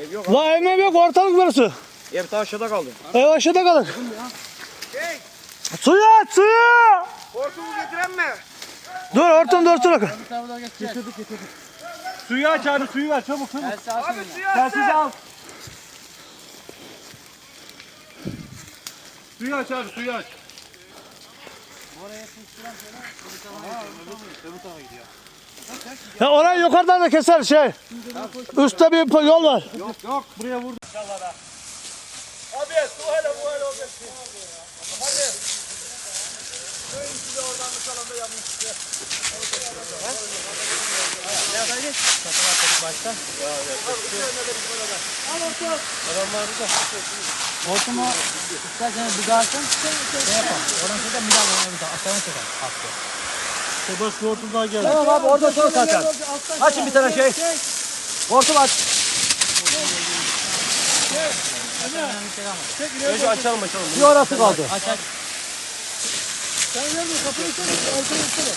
Ev yok. La ev yok ortalık burası. Ev ta aşağıda kaldı. Ev aşağıda kalır. Hey, Suyu aç suyu. hortumu getiren mi? Dur hortum dur dur. Suyu aç abi suyu ver çabuk çabuk. Abi suyu Telsiz açsın. al. Suyu aç abi suyu aç. Ya orayı yukarıdan da keser şey. Üstte bir yol var. Yok yok buraya vurdu. Abi su hala bu hala olacak. Hadi. Şöyle size oradan bir salonda yanmış. Hortumu isterseniz bir daha açın. Şey yapalım. Oradan sonra bir daha onu bir daha aşağıya şu hortumdan geldi. Tamam abi orada sor zaten. Açın bir tane şey. Hortum aç. Önce açalım açalım. Bir orası kaldı. Sen gel kapıyı açsana. Arkaya